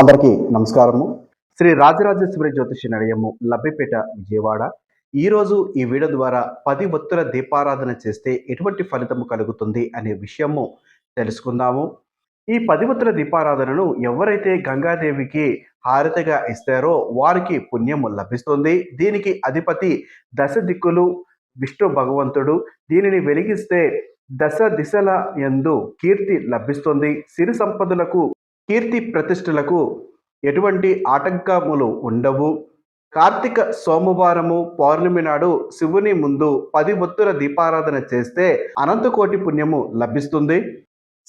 అందరికీ నమస్కారము. శ్రీ రాజరాజేశ్వరి జ్యోతిష నిలయము లబ్బిపేట విజయవాడ. ఈరోజు ఈ వీడియో ద్వారా పది ఒత్తుల దీపారాధన చేస్తే ఎటువంటి ఫలితము కలుగుతుంది అనే విషయము తెలుసుకుందాము. ఈ పది ఒత్తుల దీపారాధనను ఎవరైతే గంగాదేవికి హారతిగా ఇస్తారో వారికి పుణ్యము లభిస్తుంది. దీనికి అధిపతి దశ దిక్కులు విష్ణు భగవంతుడు. దీనిని వెలిగిస్తే దశ దిశల యందు కీర్తి లభిస్తుంది. సిరి సంపదలకు కీర్తి ప్రతిష్టలకు ఎటువంటి ఆటంకములు ఉండవు. కార్తీక సోమవారము పౌర్ణమి నాడు శివుని ముందు పది ఒత్తుల దీపారాధన చేస్తే అనంతకోటి పుణ్యము లభిస్తుంది.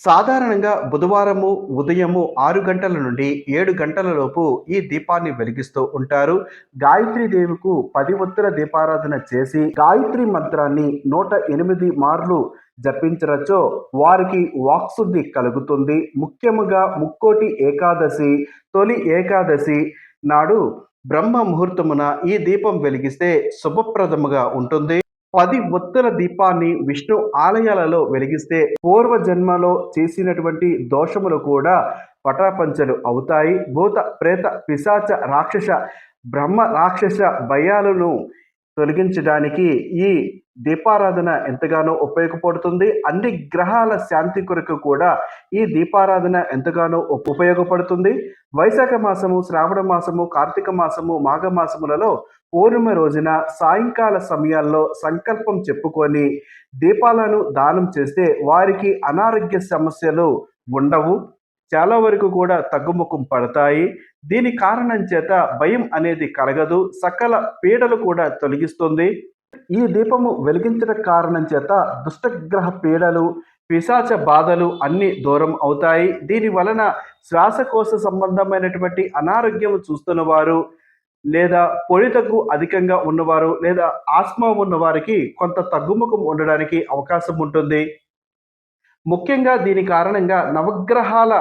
సాధారణంగా బుధవారము ఉదయము ఆరు గంటల నుండి ఏడు గంటల లోపు ఈ దీపాన్ని వెలిగిస్తూ ఉంటారు. గాయత్రి దేవికు పది ఒత్తుల దీపారాధన చేసి గాయత్రి మంత్రాన్ని నూట ఎనిమిది మార్లు జపించరచో వారికి వాక్శుద్ధి కలుగుతుంది. ముఖ్యముగా ముక్కోటి ఏకాదశి తొలి ఏకాదశి నాడు బ్రహ్మ ముహూర్తమున ఈ దీపం వెలిగిస్తే శుభప్రదముగా ఉంటుంది. పది ఒత్తుల దీపాన్ని విష్ణు ఆలయాలలో వెలిగిస్తే పూర్వ జన్మలో చేసినటువంటి దోషములు కూడా పటాపంచలు అవుతాయి. భూత ప్రేత పిశాచ రాక్షస బ్రహ్మ రాక్షస భయాలను తొలగించడానికి ఈ దీపారాధన ఎంతగానో ఉపయోగపడుతుంది. అన్ని గ్రహాల శాంతి కొరకు కూడా ఈ దీపారాధన ఎంతగానో ఉపయోగపడుతుంది. వైశాఖ మాసము శ్రావణ మాసము కార్తీక మాసము మాఘ మాసములలో పూర్ణిమ రోజున సాయంకాల సమయాల్లో సంకల్పం చెప్పుకొని దీపాలను దానం చేస్తే వారికి అనారోగ్య సమస్యలు ఉండవు. చాలా వరకు కూడా తగ్గుముఖం పడతాయి. దీని కారణం చేత భయం అనేది కలగదు. సకల పీడలు కూడా తొలగిస్తుంది. ఈ దీపము వెలిగించడం కారణం చేత దుష్టగ్రహ పీడలు పిశాచ బాధలు అన్ని దూరం అవుతాయి. దీని వలన శ్వాసకోశ సంబంధమైనటువంటి అనారోగ్యం చూస్తున్న వారు లేదా పొడి తగ్గు అధికంగా ఉన్నవారు లేదా ఆస్మా ఉన్నవారికి కొంత తగ్గుముఖం ఉండడానికి అవకాశం ఉంటుంది. ముఖ్యంగా దీని కారణంగా నవగ్రహాల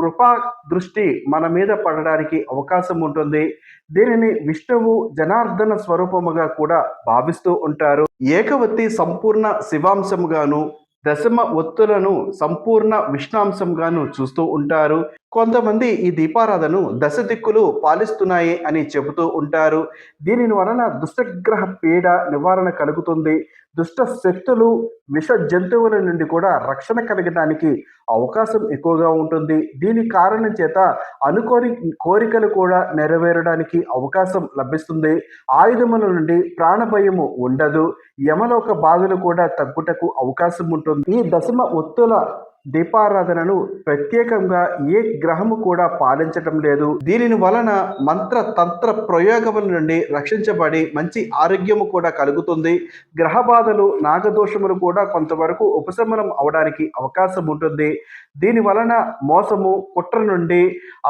కృపా దృష్టి మన మీద పడడానికి అవకాశం ఉంటుంది. దీనిని విష్ణువు జనార్దన స్వరూపముగా కూడా భావిస్తూ ఉంటారు. ఏకవత్తి సంపూర్ణ శివాంశముగాను దశమ ఒత్తులను సంపూర్ణ విష్ణాంశంగాను చూస్తూ ఉంటారు. కొంతమంది ఈ దీపారాధను దశ దిక్కులు పాలిస్తున్నాయి అని చెబుతూ ఉంటారు. దీనిని వలన దుష్టగ్రహ పీడ నివారణ కలుగుతుంది. దుష్ట శక్తులు విష జంతువుల నుండి కూడా రక్షణ కలగడానికి అవకాశం ఎక్కువగా ఉంటుంది. దీని కారణం చేత అనుకోని కోరికలు కూడా నెరవేరడానికి అవకాశం లభిస్తుంది. ఆయుధముల నుండి ప్రాణభయము ఉండదు. యమలోక బాధలు కూడా తగ్గుటకు అవకాశం ఉంటుంది. ఈ దశమ ఒత్తుల దీపారాధనను ప్రత్యేకంగా ఏ గ్రహము కూడా పాలించటం లేదు. దీనిని వలన మంత్ర తంత్ర ప్రయోగముల నుండి రక్షించబడి మంచి ఆరోగ్యము కూడా కలుగుతుంది. గ్రహ బాధలు నాగదోషములు కూడా కొంతవరకు ఉపశమనం అవడానికి అవకాశం ఉంటుంది. దీని వలన మోసము కుట్ర నుండి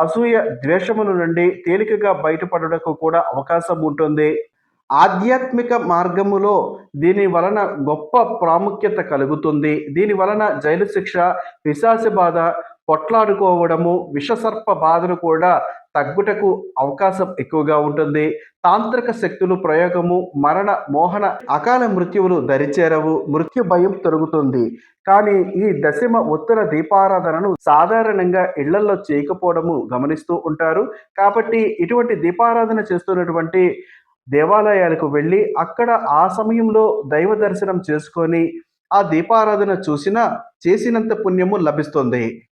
అసూయ ద్వేషముల నుండి తేలికగా బయటపడటకు కూడా అవకాశం ఉంటుంది. ఆధ్యాత్మిక మార్గములో దీని వలన గొప్ప ప్రాముఖ్యత కలుగుతుంది. దీని వలన జైలు శిక్ష విశాసి బాధ కొట్లాడుకోవడము విషసర్ప బాధలు కూడా తగ్గుటకు అవకాశం ఎక్కువగా ఉంటుంది. తాంత్రిక శక్తులు ప్రయోగము మరణ మోహన అకాల మృత్యువులు దరిచేరవు మృత్యు భయం తొలగుతుంది. కానీ ఈ దశమ ఉత్తర దీపారాధనను సాధారణంగా ఇళ్ళలో చేయకపోవడము గమనిస్తూ ఉంటారు. కాబట్టి ఇటువంటి దీపారాధన చేస్తున్నటువంటి దేవాలయాలకు వెళ్ళి అక్కడ ఆ సమయంలో దైవ దర్శనం చేసుకొని ఆ దీపారాధన చూసిన చేసినంత పుణ్యము లభిస్తుంది.